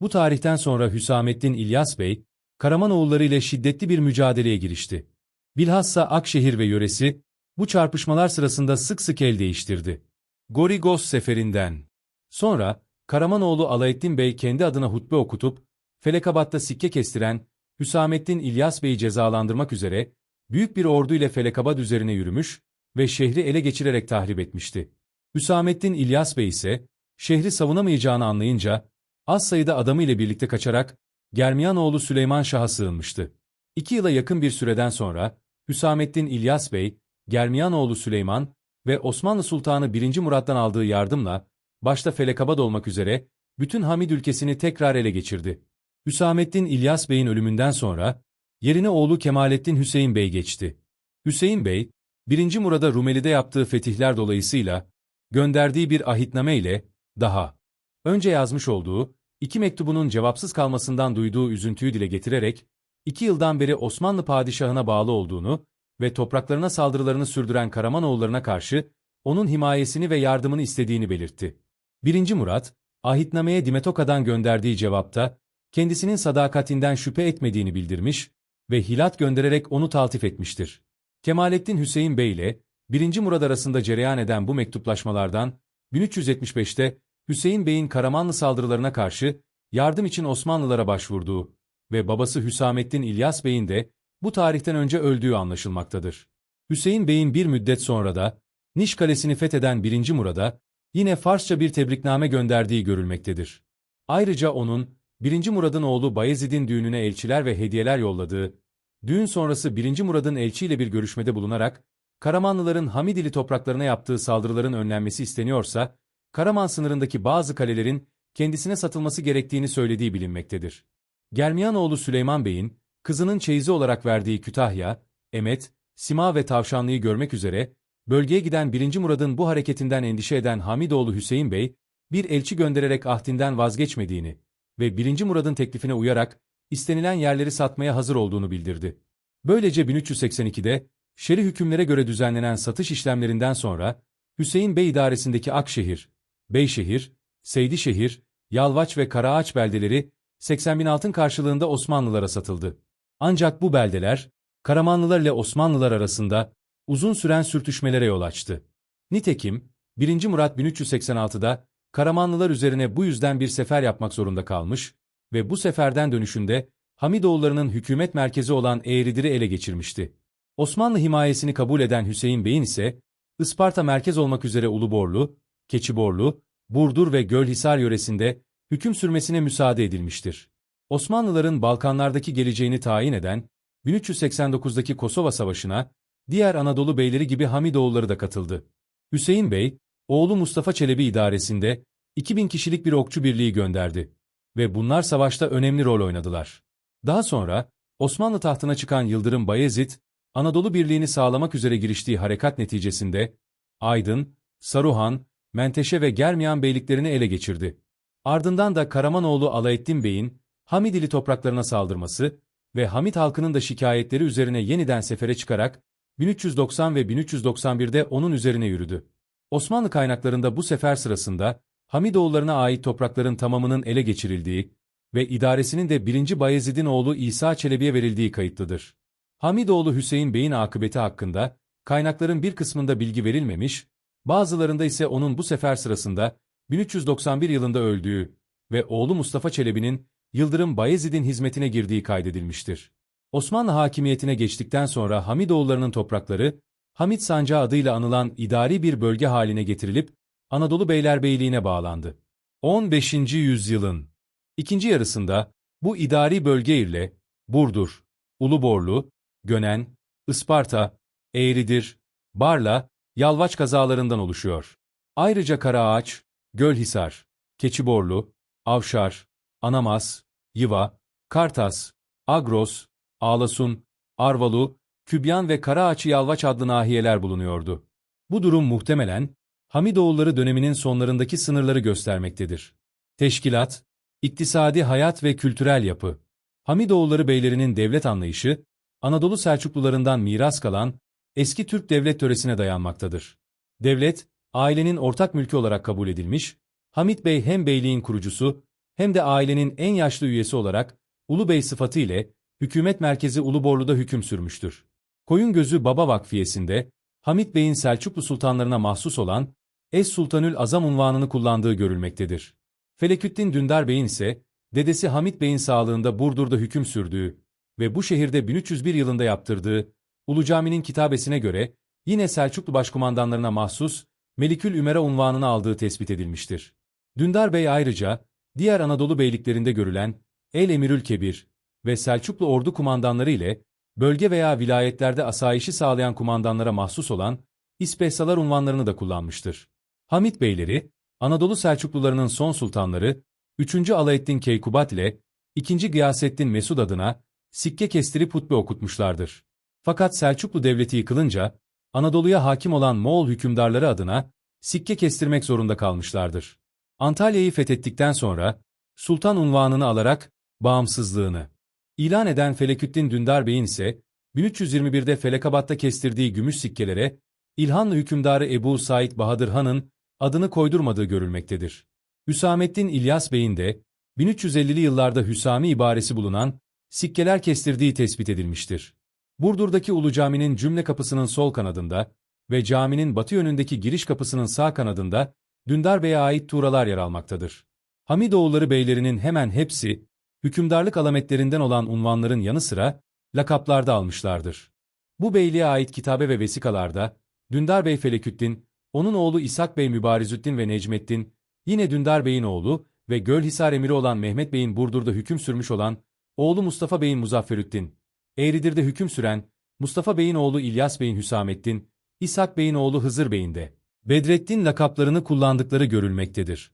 Bu tarihten sonra Hüsamettin İlyas Bey, Karamanoğulları ile şiddetli bir mücadeleye girişti. Bilhassa Akşehir ve yöresi, bu çarpışmalar sırasında sık sık el değiştirdi. Gorigos seferinden. Sonra, Karamanoğlu Alaeddin Bey kendi adına hutbe okutup, Felekabat'ta sikke kestiren, Hüsamettin İlyas Bey'i cezalandırmak üzere, büyük bir ordu ile Felekabad üzerine yürümüş ve şehri ele geçirerek tahrip etmişti. Hüsamettin İlyas Bey ise, şehri savunamayacağını anlayınca, az sayıda adamı ile birlikte kaçarak, Germiyanoğlu Süleyman Şah'a sığınmıştı. İki yıla yakın bir süreden sonra, Hüsamettin İlyas Bey, Germiyanoğlu Süleyman ve Osmanlı Sultanı 1. Murat'tan aldığı yardımla, başta Felekabad olmak üzere, bütün Hamid ülkesini tekrar ele geçirdi. Hüsamettin İlyas Bey'in ölümünden sonra, yerine oğlu Kemalettin Hüseyin Bey geçti. Hüseyin Bey, 1. Murad'a Rumeli'de yaptığı fetihler dolayısıyla, gönderdiği bir ahitname ile, daha önce yazmış olduğu, iki mektubunun cevapsız kalmasından duyduğu üzüntüyü dile getirerek, iki yıldan beri Osmanlı padişahına bağlı olduğunu ve topraklarına saldırılarını sürdüren Karamanoğullarına karşı, onun himayesini ve yardımını istediğini belirtti. 1. Murat, ahitnameye Dimetoka'dan gönderdiği cevapta, kendisinin sadakatinden şüphe etmediğini bildirmiş ve hilat göndererek onu taltif etmiştir. Kemalettin Hüseyin Bey ile 1. Murad arasında cereyan eden bu mektuplaşmalardan 1375'te Hüseyin Bey'in Karamanlı saldırılarına karşı yardım için Osmanlılara başvurduğu ve babası Hüsamettin İlyas Bey'in de bu tarihten önce öldüğü anlaşılmaktadır. Hüseyin Bey'in bir müddet sonra da Niş Kalesi'ni fetheden 1. Murad'a yine Farsça bir tebrikname gönderdiği görülmektedir. Ayrıca onun 1. Murad'ın oğlu Bayezid'in düğününe elçiler ve hediyeler yolladığı, düğün sonrası 1. Murad'ın elçiyle bir görüşmede bulunarak, Karamanlıların Hamidili topraklarına yaptığı saldırıların önlenmesi isteniyorsa, Karaman sınırındaki bazı kalelerin kendisine satılması gerektiğini söylediği bilinmektedir. Germiyanoğlu Süleyman Bey'in, kızının çeyizi olarak verdiği Kütahya, Emet, Sima ve Tavşanlı'yı görmek üzere, bölgeye giden 1. Murad'ın bu hareketinden endişe eden Hamidoğlu Hüseyin Bey, bir elçi göndererek ahdinden vazgeçmediğini ve 1. Murad'ın teklifine uyarak, istenilen yerleri satmaya hazır olduğunu bildirdi. Böylece 1382'de, şer'i hükümlere göre düzenlenen satış işlemlerinden sonra, Hüseyin Bey idaresindeki Akşehir, Beyşehir, Seydişehir, Yalvaç ve Karaağaç beldeleri 80 bin altın karşılığında Osmanlılara satıldı. Ancak bu beldeler, Karamanlılar ile Osmanlılar arasında uzun süren sürtüşmelere yol açtı. Nitekim, 1. Murat 1386'da Karamanlılar üzerine bu yüzden bir sefer yapmak zorunda kalmış ve bu seferden dönüşünde Hamidoğullarının hükümet merkezi olan Eğridir'i ele geçirmişti. Osmanlı himayesini kabul eden Hüseyin Bey'in ise, Isparta merkez olmak üzere Uluborlu, Keçiborlu, Burdur ve Gölhisar yöresinde hüküm sürmesine müsaade edilmiştir. Osmanlıların Balkanlardaki geleceğini tayin eden, 1389'daki Kosova Savaşı'na, diğer Anadolu beyleri gibi Hamidoğulları da katıldı. Hüseyin Bey, oğlu Mustafa Çelebi idaresinde 2000 kişilik bir okçu birliği gönderdi ve bunlar savaşta önemli rol oynadılar. Daha sonra, Osmanlı tahtına çıkan Yıldırım Bayezid, Anadolu Birliği'ni sağlamak üzere giriştiği harekat neticesinde, Aydın, Saruhan, Menteşe ve Germiyan beyliklerini ele geçirdi. Ardından da Karamanoğlu Alaeddin Bey'in Hamidili topraklarına saldırması ve Hamid halkının da şikayetleri üzerine yeniden sefere çıkarak 1390 ve 1391'de onun üzerine yürüdü. Osmanlı kaynaklarında bu sefer sırasında Hamidoğullarına ait toprakların tamamının ele geçirildiği ve idaresinin de 1. Bayezid'in oğlu İsa Çelebi'ye verildiği kayıtlıdır. Hamidoğlu Hüseyin Bey'in akıbeti hakkında kaynakların bir kısmında bilgi verilmemiş, bazılarında ise onun bu sefer sırasında 1391 yılında öldüğü ve oğlu Mustafa Çelebi'nin Yıldırım Bayezid'in hizmetine girdiği kaydedilmiştir. Osmanlı hakimiyetine geçtikten sonra Hamidoğullarının toprakları, Hamid Sancağı adıyla anılan idari bir bölge haline getirilip Anadolu Beylerbeyliğine bağlandı. 15. yüzyılın ikinci yarısında bu idari bölge ile Burdur, Uluborlu, Gönen, Isparta, Eğridir, Barla, Yalvaç kazalarından oluşuyor. Ayrıca Karaağaç, Gölhisar, Keçiborlu, Avşar, Anamas, Yiva, Kartas, Agros, Ağlasun, Arvalu, Kübyan ve Karaağaçı Yalvaç adlı nahiyeler bulunuyordu. Bu durum muhtemelen Hamidoğulları döneminin sonlarındaki sınırları göstermektedir. Teşkilat, iktisadi hayat ve kültürel yapı. Hamidoğulları beylerinin devlet anlayışı, Anadolu Selçuklularından miras kalan eski Türk devlet töresine dayanmaktadır. Devlet, ailenin ortak mülkü olarak kabul edilmiş, Hamit Bey hem beyliğin kurucusu hem de ailenin en yaşlı üyesi olarak Ulu Bey sıfatı ile hükümet merkezi Uluborlu'da hüküm sürmüştür. Koyun Gözü Baba Vakfiyesi'nde Hamit Bey'in Selçuklu sultanlarına mahsus olan Es Sultanül Azam unvanını kullandığı görülmektedir. Feleküddin Dündar Bey'in ise dedesi Hamit Bey'in sağlığında Burdur'da hüküm sürdüğü ve bu şehirde 1301 yılında yaptırdığı Ulu Cami'nin kitabesine göre yine Selçuklu başkumandanlarına mahsus Melikül Ümera unvanını aldığı tespit edilmiştir. Dündar Bey ayrıca diğer Anadolu beyliklerinde görülen El Emirül Kebir ve Selçuklu ordu kumandanları ile bölge veya vilayetlerde asayişi sağlayan kumandanlara mahsus olan İspehsalar unvanlarını da kullanmıştır. Hamit Beyleri, Anadolu Selçuklularının son sultanları, 3. Alaeddin Keykubat ile 2. Gıyasettin Mesud adına sikke kestirip hutbe okutmuşlardır. Fakat Selçuklu Devleti yıkılınca, Anadolu'ya hakim olan Moğol hükümdarları adına sikke kestirmek zorunda kalmışlardır. Antalya'yı fethettikten sonra, sultan unvanını alarak bağımsızlığını ilan eden Feleküddin Dündar Bey'in ise 1321'de Felekabat'ta kestirdiği gümüş sikkelere İlhanlı hükümdarı Ebu Said Bahadır Han'ın adını koydurmadığı görülmektedir. Hüsamettin İlyas Bey'in de 1350'li yıllarda Hüsami ibaresi bulunan sikkeler kestirdiği tespit edilmiştir. Burdur'daki Ulu Cami'nin cümle kapısının sol kanadında ve caminin batı yönündeki giriş kapısının sağ kanadında Dündar Bey'e ait tuğralar yer almaktadır. Hamidoğulları beylerinin hemen hepsi, hükümdarlık alametlerinden olan unvanların yanı sıra, lakaplarda almışlardır. Bu beyliğe ait kitabe ve vesikalarda, Dündar Bey Feleküddin, onun oğlu İshak Bey Mübarizüddin ve Necmettin, yine Dündar Bey'in oğlu ve Gölhisar emiri olan Mehmet Bey'in Burdur'da hüküm sürmüş olan, oğlu Mustafa Bey'in Muzafferüddin, Eğridir'de hüküm süren, Mustafa Bey'in oğlu İlyas Bey'in Hüsamettin, İshak Bey'in oğlu Hızır Bey'in de, Bedrettin lakaplarını kullandıkları görülmektedir.